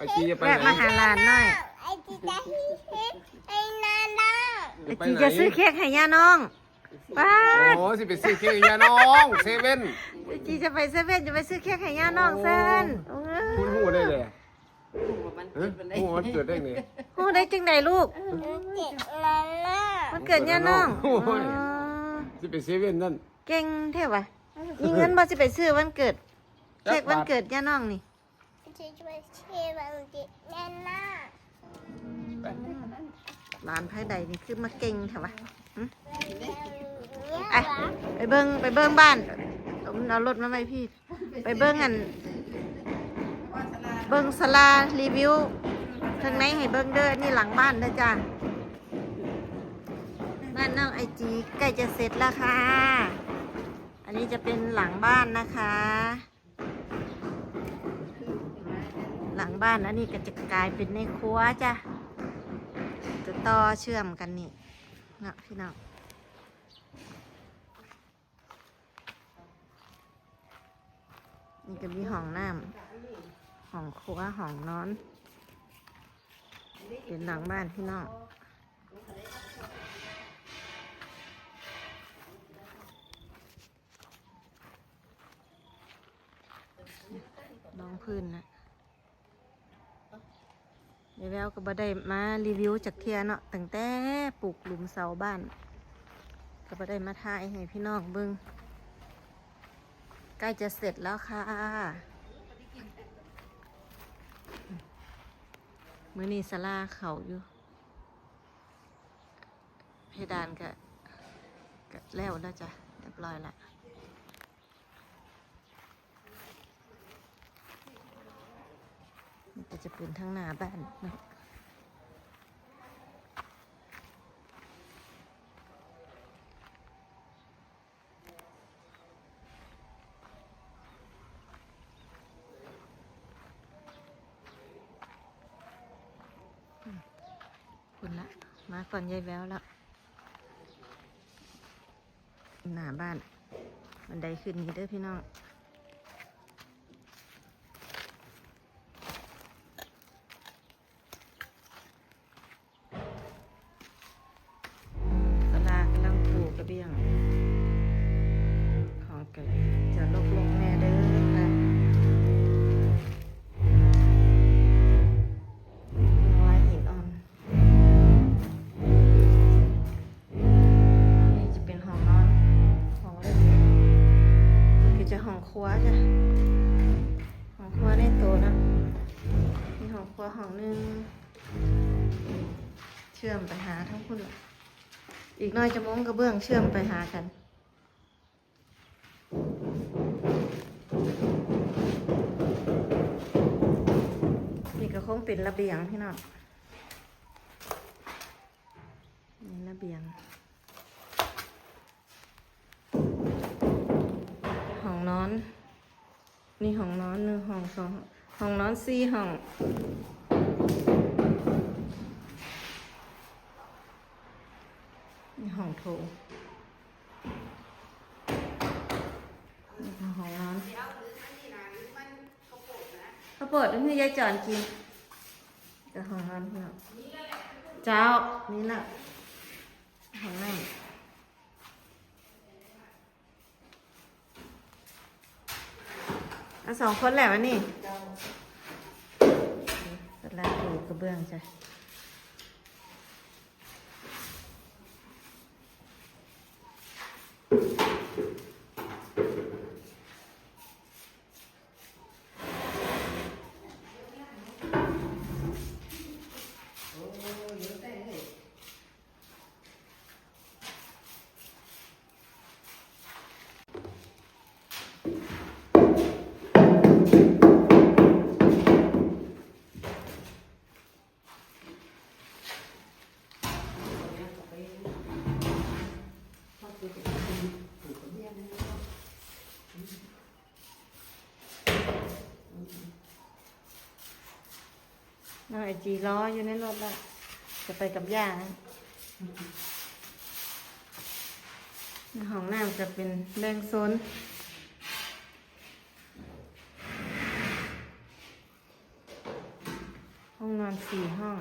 ไอจีจะไปแวะไหนมาหาหลานหน่อยไอ้จีจะฮิฮิไอ้นาดาไอจีจะซื้อเค้กให้ย่าน้องป้าดโอ้สิไปซื้อเค้กให้ยาน้องเซเว่นไอจีจะไปเซเว่นจะไปซื้อเค้กให้ย่าน้องเซเว่นโอ้คุณหูได้เลยมันเฮ้ยหูมันเกิดได้ไงโหได้จังไดลูก เจ็บนาดามันเกิดย่าน้องโอ้ยอ๋อสิไปเซเว่นนั่นเก่งเท่วะมีเงินบ่สิไปซื้อวันเกิด เค้กวันเกิดย่าน้องนี่ จะช่วยเชื่อมันจินาดาหลานไผใดนี่คือมาเก่งเท่วะเนี่ยไอะไปเบิ้งไปเบิ้งบ้านเอาเอารถมาไหมพี่ ไปเบิ้งอัน เบิ้งสลารีวิวทางไหนให้เบิ้งเด้ออันนี่หลังบ้านเด้อจ้าบ้านน้องไอจีใกล้จะเสร็จแล้วค่ะ อันนี้จะเป็นหลังบ้านนะคะ หลัง บ้านอันนี้ก็จะกลายเป็นในครัวจ้ะจะต่อเชื่อมกันนี่เนาะพี่น้องนี่ก็มีห้องน้ำห้องครัวห้องนอน เป็นหลังบ้านพี่น้องน้องพื้นนะ เดี๋ยแววก็บ่ได้มารีวิวจากเทียเนาะตั้งแต่ปลูกหลุมเสาบ้าน ก็บ่ได้มาถ่ายให้พี่น้องเบิ่งใกล้จะเสร็จแล้วค่ะมือนี้สลาเขาอยู่ เพดานก็ก็แล้วแล้วจ้ะเรียบร้อยละนี่ ก็จะเป็นทั้งหน้าบ้านเนาะคุณละ มาก่อนยายแววแล้วหน้าบ้าน บันไดขึ้นนี้เด้อพี่น้อง มีห้องครัวห้องหนึงเชื่อมไปหาทั้งคุณละอีกหน้อยจะม้งกระเบื้องเชื่อมไปหากันนี่ก็คงเป็นระเบียงพี่น้องนี่ระเบียง ห้องนอน นี่ห้องนอนหนึ่งห้องสอง ห้องนอนสี่ห้องนี่ห้องโถงนี่ก็ห้องนอนข้าวโพดนั่คือยายจอนกินแต่ห้องนอนเพื่อนเจ้านี่แหละห้องนั่ง เอาสองคนแหละวะนี่สลัดปูกระเบื้องจ้ะ น้องไอจีล้ออยู่ในรถแล้วจะไปกับย่าห้องน้ำจะเป็นแดงโซนห้องนอนสี่ห้อง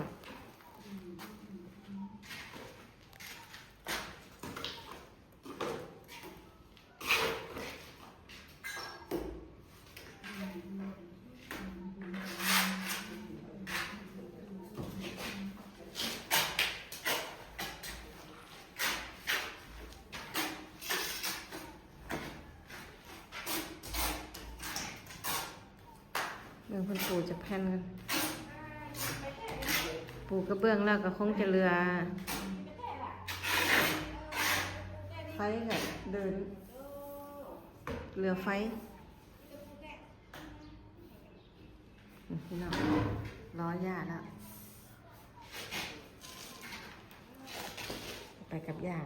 เรื่อง ผ่นกันปูกระเบื้องแล้วก็คงจะเรือ ไฟกับเดิน เรือไฟพี่น้องล้อยาแล้ว ไปกับยา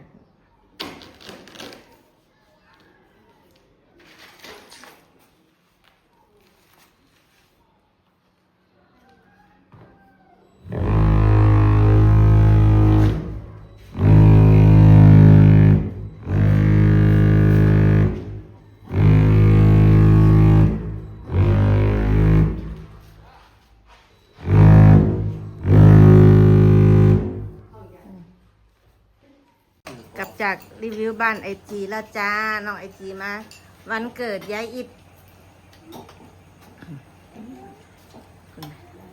จากรีวิวบ้านไอจีแล้วจ้า น้องไอจีมา วันเกิดยายอิด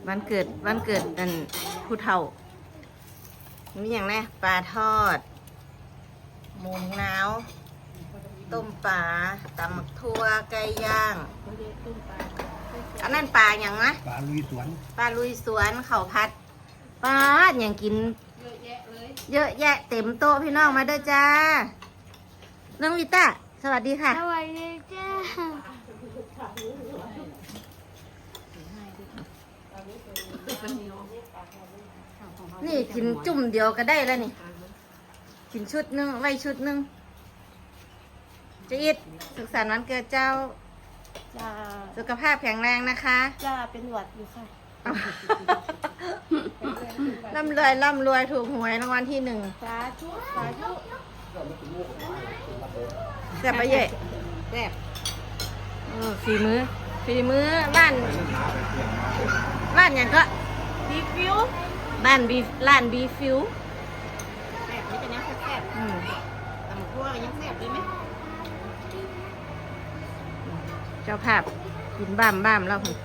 วันเกิดวันเกิดอันผู้เฒ่ามีอย่างไรปลาทอด หมูหนาว ต้มปลาตำหมักทั่วไก่ย่าง อันนั้นปลาอย่างนะปลาลุยสวน ปลาลุยสวนเขาวพัดปลาอย่างกิน เยอะแยะเต็มโต๊ะพี่น้องมาเด้อจ้า น้องวิต้าสวัสดีค่ะ สวัสดีจ้านี่กินจุ่มเดียวก็ได้แล้วนี่ กินชุดหนึงไว้ชุดหนึงเจะอิดสุขสันต์วันเกิดเจ้า จ้า สุขภาพแข็งแรงนะคะ จ้า เป็นหวัดอยู่ค่ะ ร่ำรวยร่ำรวยถูกหวยรางวัลที่หนึ่งสาธุสาธุแซ่บปะเย่แซ่บเออฝีมือฝีมือบ้านบ้านอย่างก็บีฟิวบ้านบีร้านบีฟิวแซ่บไม่จะเนี้ยแซ่บอืมแต่หมูคั่วยังแซ่บได้ไหมเจ้าภาพกินบ้ามบ้ามแล้วพุ่น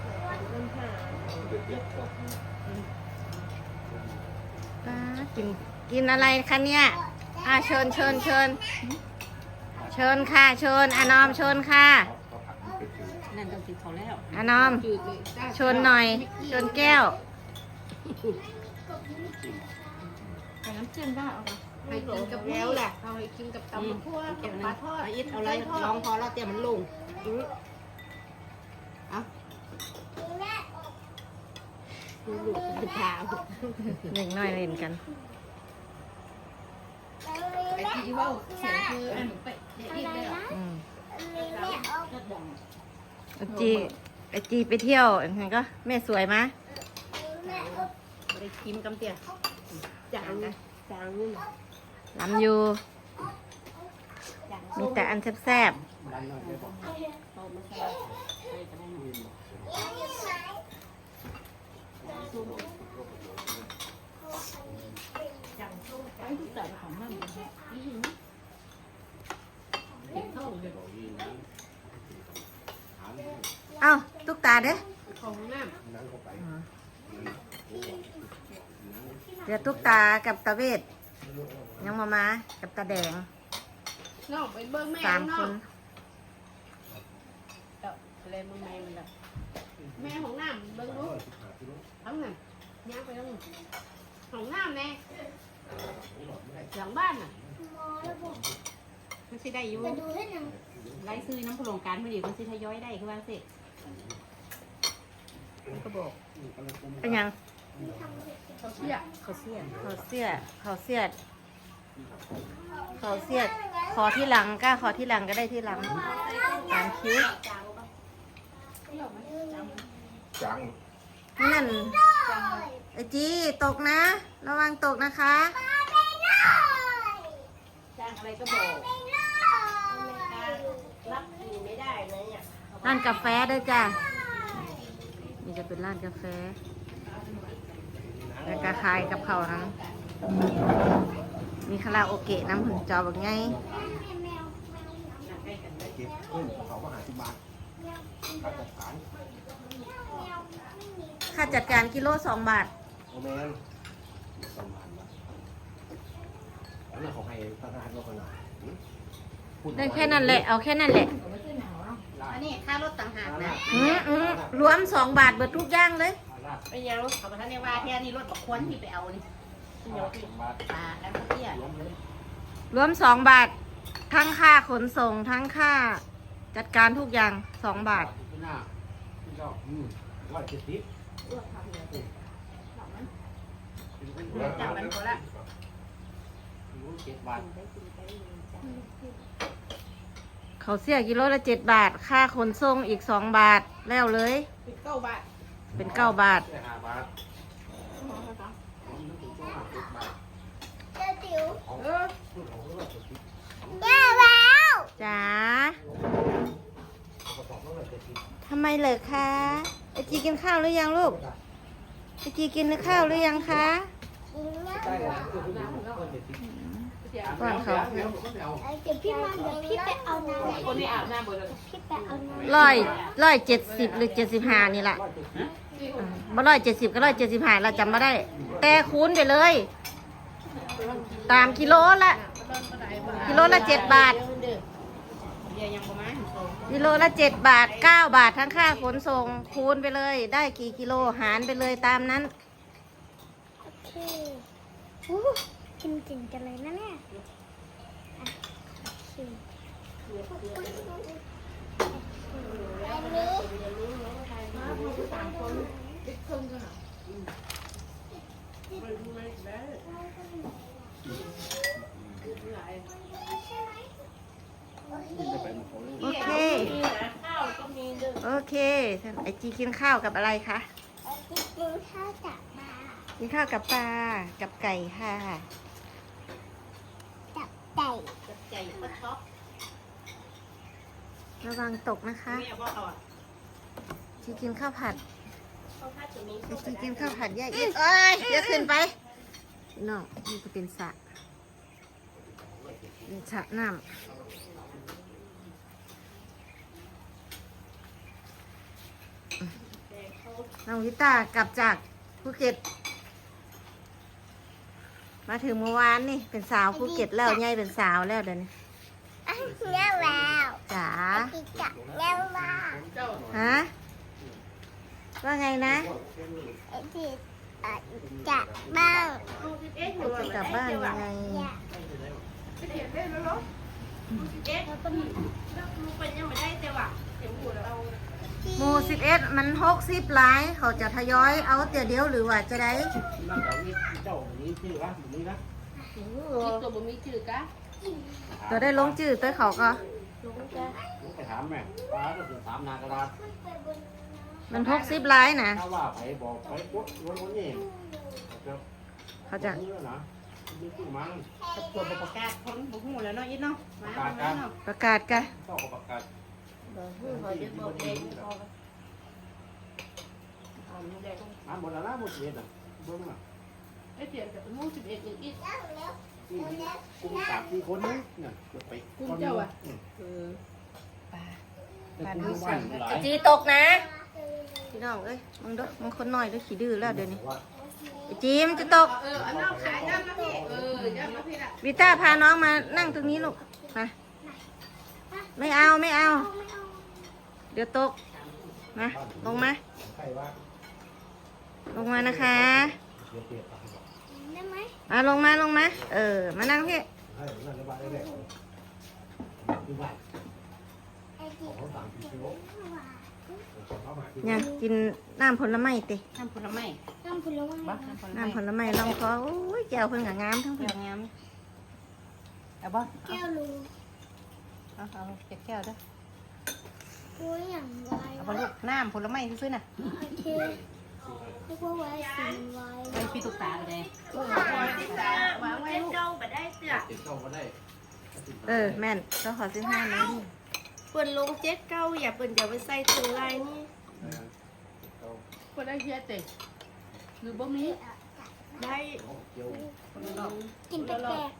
ป้ากินกินอะไรคะเนี่ยอ่าเชิญเชิญเชิญเชิญค่ะเชิญอานอมเชิญค่ะนั่นก็กินเขาแล้วอานอมจืดเลยจ้าเชิญหน่อยเชิญแก้วแต่น้ำจิ้มบ้าเอาไปกินกับแล้วแหละเอาไปกินกับตำหมูคั่วกับปลาทอดอิดเอาอะไรลองพอแล้วเตรียมมันลงเอา ดูลูกเป็นพาวเด็กน้อยเล่นกันไอ้ที่ว่าเสียงคืออันไปเด็กอีกเลยเหรออืมรถดังไอจีไอจีไปเที่ยวเห็นก็แม่สวยมะไปกินกำเตียจางนะจางนู่นลำอยู่จางมีแต่อันแซ่บเอามาใส่ใส่กันได้หน่อยจางส้มไอ้ที่ใส่ของมันนี่เห็นไหมเห็นเข้าเลยๆ เอ้าตุ๊กตาเด้ของน้เดี๋ยวตุ๊กตากับตาเวทยังมามากับตาแดงำนอกไปเบิ้งแม่สามคนเอออะไรมึงแม่มันละแม่ของน้ำเบิ้งดู ทั้งนั้นย่างไปต้องของน้ำแน่หลังบ้านน่ะมันสิได้อยู่จะดูให้หนึ่งไล่ซื้อน้ำพลงการไม่ดีมันสิทยอยได้คือว่าสิมันก็บอกเป็นยังเขาเสียเขาเสียเขาเสียเขาเสียดเขาเสียดขอที่หลังกล้าขอที่หลังก็ได้ที่หลังตามคิ้วจัง นั่น ไอจีตกนะ ระวังตกนะคะ จ้างอะไรก็บอกรับกินไม่ได้เลยอะร้านกาแฟด้วยจ้ะ นี่จะเป็นร้านกาแฟ แล้วก็ขายกับเขาวนั้นมีคาราโอเกะน้ำผึ้งจอแบบไง เก็บเพิ่มเขาก็หาสิบบาทค่าจัดการ ค่าจัดการกิโลสองบาทโอแมนสองพันบาทแล้วเนี่ยเขาให้ทหารเราขนาดได้แค่นั้นแหละเอาแค่นั้นแหละอันนี้ค่ารถต่างหากนะอืมอืมรวมสองบาทเบิดทุกอย่างเลยไปยังเขาประทานในว่าแค่นี้รถบักควนที่ไปเอานี่ที่เดียวที่ปลาแล้วก็เตี้ยรวมสองบาท ทั้งค่าขนส่งทั้งค่าจัดการทุกอย่างสองบาทที่หน้าที่ชอบอืมร้อยเจ็ดสิบ จับมันก็ละเจ็ดบาทเขาเสียกิโลละเจ็ดบาท ค่าขนส่งอีกสองบาทแล้วเลยปิดเก้าบาท เป็นเก้าบาทแค่ห้าบาทเออจ๋าทำไมเหรอคะไอ จีกินข้าวหรือยังลูกไอจีกินข้าวหรือยังคะก่อนเขาเดี๋ยวพี่มาเดี๋ยวพี่ไปเอาน้ำคนนี้อาบน้ำหมดเลยพี่ไปเอาน้ำร้อยร้อยเจ็ดสิบหรือเจ็ดสิบห้านี่แหละอ่าบ่ร้อยเจ็ดสิบก็ร้อยเจ็ดสิบห้าเราจำไม่ได้ แต่คูณไปเลย ตามกิโลละกิโลละเจ็ดบาท เดี๋ยวยังประมาณกิโลละเจ็ดบาทเก้าบาททั้งค่าขนส่งคูณไปเลย ได้กี่กิโลหารไปเลยตามนั้น โอเคอู้กินจริงกันเลยนะเนี่ยอะโอเคอันนี้ โอเค ข้าวก็มีเด้อโอเคไอจีกินข้าวกับอะไรคะ กินข้าวจากปลากินข้าวกับปลา กับไก่ค่ะ จับไก่ไก่ก็ช็อกระวังตกนะคะ แม่บอกเอาจีกินข้าวผัดเขาถ้าจะมีไอจีกินข้าวผัดแยกเอียดเอ้ยเดี๋ยวขึ้นไปน้องนี่ก็เป็นสระเป็นสระน้ำ น้องวิตากลับจากภูเก็ต มาถึงเมื่อวานนี่เป็นสาวภูเก็ตแล้วยายเป็นสาวแล้วเดี๋ยวนี้อะเงี้ยแล้วจ๋ากินกับเงี้ยว่าเจ้าฮะว่าไงนะไอ้ที่อะจับบ้างเอ๊ะจะกลับบ้านยังไงอย่าเอ๊ะแล้วก็มีแล้วลูกเป็นยังไม่ได้แต่ว่าเห็นหูแล้ว หมู่สิบเอ็ดมันหกสิบหลายเขาจะทยอยเอาแต่เดียวหรือว่าจะได้นั่งแถวนี้เจ้าอย่างนี้ชื่อวะอย่างนี้นะคิดตัวบ่มีจืดกะตัวได้ลงจืดตัวเขาก็ผมไปถามแม่ป้าก็ถึงถามนากระดาษมันหกสิบหลายนะถ้าว่าไปบอกไปปุ๊บวันวันนี้จะเขาจะนี่แล้วนะนี่คือมันตัวประกาศคนบ่ฮู้แล้วเนาะอีเนาะมาแล้วเนาะประกาศกันเจ้าก็ประกาศ บ่ฮู้เขาจะบอกเองพอเอาลูกแดงมาหมดแล้วนะหมดเย็นอะเบิ้งอะไอ้เสียงกับหมู่11อีกอีกนี่กุ้งสามสี่คนนี่เนี่ยเกือบไปกุ้งเจ้าอะอืมเออแต่กุ้งบ้านหลายจีตกนะพี่น้องเอ้ยมึงเด้อมึงคนน้อยเด้อขี้ดื้อแล้วเดี๋ยวนี้ว่าไอ้จีมันจะตกเอออันนั้นขายน้ำนะพี่เออน้ำนะพี่ละวิต้าพาน้องมานั่งตรงนี้ลูกมาไม่เอาไม่เอา เดี๋ยวตกมาลงมาใครว่าลงมานะคะเดี๋ยวเปลี่ยนตังค์ก่อนได้ไหมมาลงมาลงมาเออ มานั่งพี่ให้นั่นระบายได้เลยดูบ้านไอ้ที่ของสามสี่กิโลว่าเข้ามาที่เนี่ยกินน้ำผลไม้ติน้ำผลไม้น้ำผลไม้บ้าน้ำผลไม้น้ำผลไม้ลองคอโอ้ยแก้วเพิ่นก็งามทั้งแก้เพิ่นวงามเอาบ่แก้วรูเอาเอาเก็บแก้วเด้อ โอ้ยอย่างไรเอาบ่ลูกน้ำผลไม้ซื้อน่ะโอเคเรียกว่าไว้สีไว้ไปพี่ตุ๊กตาก็ได้วางไว้ลูกเจ็ดเก้าก็ได้เออแม่นก็ขอซื้อห้านะเปิดลงเจ็ดเก้าอย่าเปิดอย่าไปใส่ถุงลายนี่เออเจ็ดเก้าก็ได้เฮียเต็หรือบ่มีจับได้เกี่ยวกินแปลก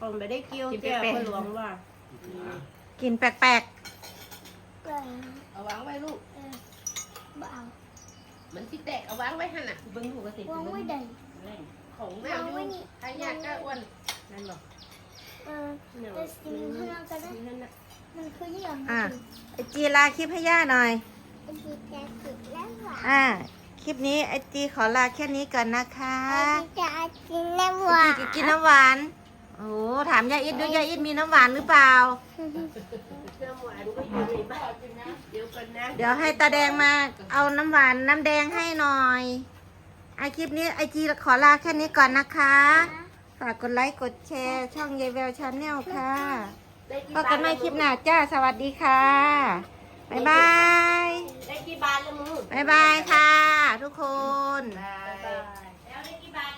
ผมไม่ได้เกี่ยวแก้วพ่อหลวงว่า กินแปลกๆก็ เอาวางไว้ลูกเออบ่เอามันสิแตกเอาวางไว้หั่นน่ะเบิ่งลูกก็สิวางไว้เดินของแม่อยู่ไอ้ยากก็อ้วนนั่นหรอเออแต่สิ่งข้างนอกก็ได้นั่นน่ะมันคือเรื่องๆอะไอจีลาคลิปให้ย่าหน่อยไอ้ที่จะกินแล้วหวานอ่าคลิปนี้ไอจีขอลาแค่นี้ก่อนนะคะไอ้ที่จะกินแล้วหวาไอนจีจะกินน้ำหวานโอ้ถามยายอิดด้วยยายอิดมีน้ำหวานหรือเปล่าน้ำ หวานก็อยู่ในบ้านเดี๋ยวกันนะเดี๋ยวให้ตาแดงมาเอาน้ำหวานน้ำแดงให้หน่อยไอะคลิปนี้ไอจีขอลาแค่นี้ก่อนนะคะ ฝากกดไลค์กดแชร์ ช่องยายแววชาแนลค่ะพบกันใหม่คลิปหน้าจ้าสวัสดีค่ะ บ๊ายบายได้กี่บาทละมึงบ๊ายบายค่ะ ทุกคนบาย